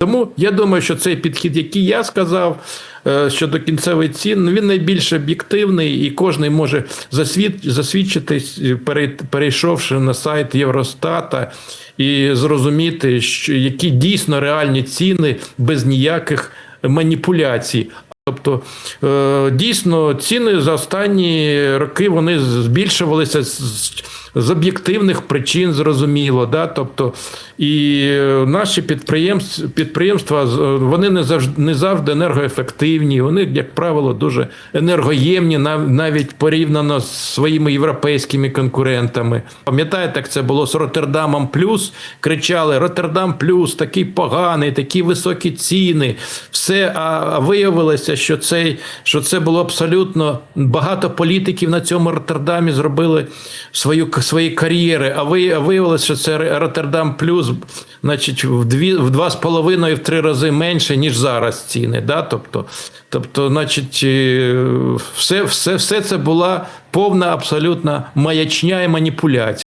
Тому я думаю, що цей підхід, який я сказав е, щодо кінцевих цін, він найбільш об'єктивний, і кожен може засвід, засвідчитись, е, перейшовши на сайт Євростата і зрозуміти, що які дійсно реальні ціни без ніяких маніпуляцій. Тобто е, дійсно ціни за останні роки вони збільшувалися з, об'єктивних причин, зрозуміло. Да? Тобто, і е, наші підприємства, підприємства вони не завжди, не завжди енергоефективні, вони, як правило, дуже енергоємні, нав- навіть порівняно з своїми європейськими конкурентами. Пам'ятаєте, як це було з Роттердамом Плюс? Кричали: Роттердам Плюс, такий поганий, такі високі ціни. Все, а виявилося, що, цей, що це було абсолютно багато політиків на цьому Роттердамі зробили свою, свої кар'єри. А ви- виявилося, що це Роттердам Плюс, значить, в дві в два з половиною в три рази менше, ніж зараз ціни. Да? Тобто, тобто, значить, е, все, все, все це була повна абсолютна маячня і маніпуляція.